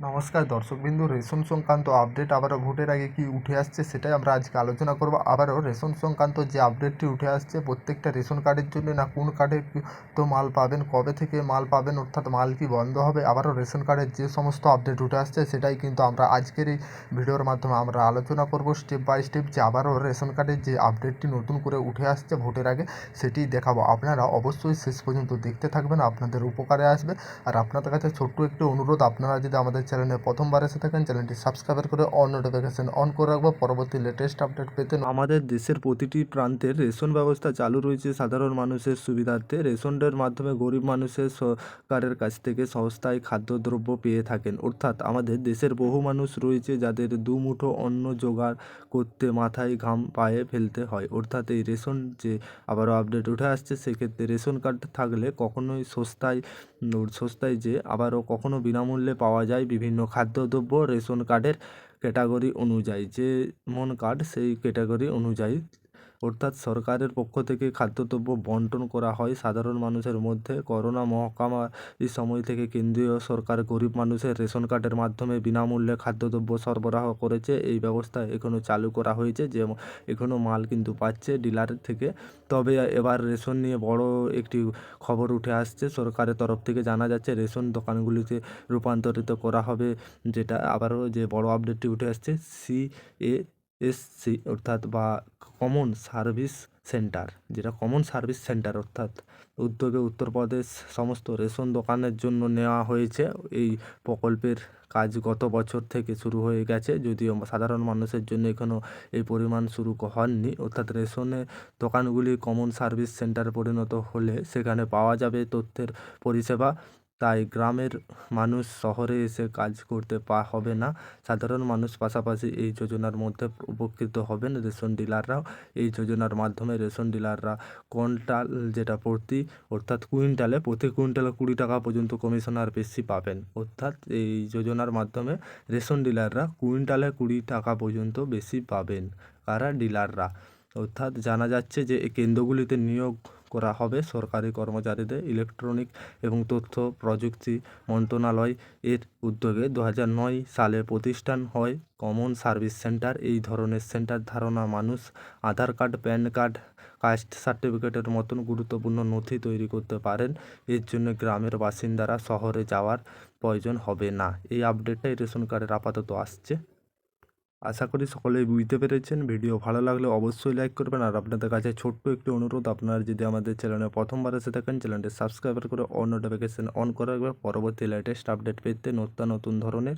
নমস্কার দর্শকবিন্দু, রেশন সংক্রান্ত আপডেট আবারও ভোটের আগে কি উঠে আসছে সেটাই আমরা আজকে আলোচনা করব। আবারও রেশন সংক্রান্ত যে আপডেটটি উঠে আসছে, প্রত্যেকটা রেশন কার্ডের জন্য না কোন কার্ডে তো মাল পাবেন, কবে থেকে মাল পাবেন, অর্থাৎ মাল কি বন্ধ হবে, আবারও রেশন কার্ডের যে সমস্ত আপডেট উঠে আসছে সেটাই কিন্তু আমরা আজকের এই ভিডিওর মাধ্যমে আমরা আলোচনা করব। স্টেপ বাই স্টেপ যে আবারও রেশন কার্ডের যে আপডেটটি নতুন করে উঠে আসছে ভোটের আগে, সেটি দেখাবো। আপনারা অবশ্যই শেষ পর্যন্ত দেখতে থাকবেন, আপনাদের উপকারে আসবে। আর আপনাদের কাছে ছোট্ট একটি অনুরোধ, আপনারা যদি আমাদের চ্যানেলে প্রথমবার এসে থাকেন, চ্যানেলটি সাবস্ক্রাইব করে অন নোটিফিকেশন অন করে রাখব। পরবর্তী লেটেস্ট আপডেট পেতে আমাদের দেশের প্রতিটি প্রান্তের রেশন ব্যবস্থা চালু রয়েছে। সাধারণ মানুষের সুবিধার্থে রেশনের মাধ্যমে গরিব মানুষের সরকারের কাছ থেকে সস্তায় খাদ্যদ্রব্য পেয়ে থাকেন। অর্থাৎ আমাদের দেশের বহু মানুষ রয়েছে যাদের দু মুঠো অন্ন জোগাড় করতে মাথায় ঘাম পায়ে ফেলতে হয়। অর্থাৎ এই রেশন যে আবারও আপডেট উঠে আসছে, সেক্ষেত্রে রেশন কার্ড থাকলে কখনোই সস্তায় সস্তায় যে আবারও কখনো বিনামূল্যে পাওয়া যায় বিভিন্ন খাদ্যদ্রব্য রেশন কার্ডের ক্যাটাগরি অনুযায়ী যেমন কার্ড সেই ক্যাটাগরি অনুযায়ী অর্থাৎ সরকারের পক্ষ থেকে খাদ্যদ্রব্য বন্টন করা হয় সাধারণ মানুষের মধ্যে। করোনা মহামারীর সময় থেকে কেন্দ্রীয় সরকার গরিব মানুষের রেশন কার্ডের মাধ্যমে বিনামূল্যে খাদ্যদ্রব্য সরবরাহ করেছে। এই ব্যবস্থা এখনও চালু করা হয়েছে, যে এখনও মাল কিন্তু পাচ্ছে ডিলার থেকে। তবে এবার রেশন নিয়ে বড় একটি খবর উঠে আসছে। সরকারের তরফ থেকে জানা যাচ্ছে, রেশন দোকানগুলিতে রূপান্তরিত করা হবে, যেটা আবারও যে বড় আপডেটটি উঠে আসছে, সি এ এসসি অর্থাৎ বা কমন সার্ভিস সেন্টার যেটা কমন সার্ভিস সেন্টার অর্থাৎ উদ্যোগে উত্তরপ্রদেশ সমস্ত রেশন দোকানের জন্য নেওয়া হয়েছে। এই প্রকল্পের কাজ গত বছর থেকে শুরু হয়ে গেছে, যদিও সাধারণ মানুষের জন্য এখনও এই পরিমাণ শুরু হয়নি। অর্থাৎ রেশনের দোকানগুলি কমন সার্ভিস সেন্টারে পরিণত হলে সেখানে পাওয়া যাবে তথ্যের পরিষেবা। তাই গ্রামের মানুষ শহরে এসে কাজ করতে পা হবে না। সাধারণ মানুষ পাশাপাশি এই যোজনার মধ্যে উপকৃত হবেন রেশন ডিলাররাও। এই যোজনার মাধ্যমে রেশন ডিলাররা কুইন্টাল যেটা প্রতি, অর্থাৎ কুইন্টালে, প্রতি কুইন্টালে কুড়ি টাকা পর্যন্ত কমিশন আর বেশি পাবেন। অর্থাৎ এই যোজনার মাধ্যমে রেশন ডিলাররা কুইন্টালে কুড়ি টাকা পর্যন্ত বেশি পাবেন। কারা? ডিলাররা। অর্থাৎ জানা যাচ্ছে যে কেন্দ্রগুলিতে নিয়োগ করা হবে। সরকারি কর্মচারীদের ইলেকট্রনিক এবং তথ্য প্রযুক্তি মন্ত্রণালয় এর উদ্যোগে দু হাজার নয় সালে প্রতিষ্ঠান হয় কমন সার্ভিস সেন্টার। এই ধরনের সেন্টার ধারণা মানুষ Aadhaar card, PAN card, caste সার্টিফিকেটের মতন গুরুত্বপূর্ণ নথি তৈরি করতে পারেন। এর জন্য গ্রামের বাসিন্দারা শহরে যাওয়ার প্রয়োজন হবে না। এই আপডেটটাই রেশন কার্ডের আপাতত আসছে। আশা করি সকলেই বুঝতে পেরেছেন। ভিডিও ভালো লাগলে অবশ্যই লাইক করবেন। আর আপনাদের কাছে ছোট্ট একটি অনুরোধ, আপনারা যদি আমাদের চ্যানেলে প্রথমবার এসে থাকেন, চ্যানেলটি সাবস্ক্রাইব করে অন নোটিফিকেশান অন করে রাখবেন। পরবর্তী লেটেস্ট আপডেট পেতে নতুন নতুন ধরনের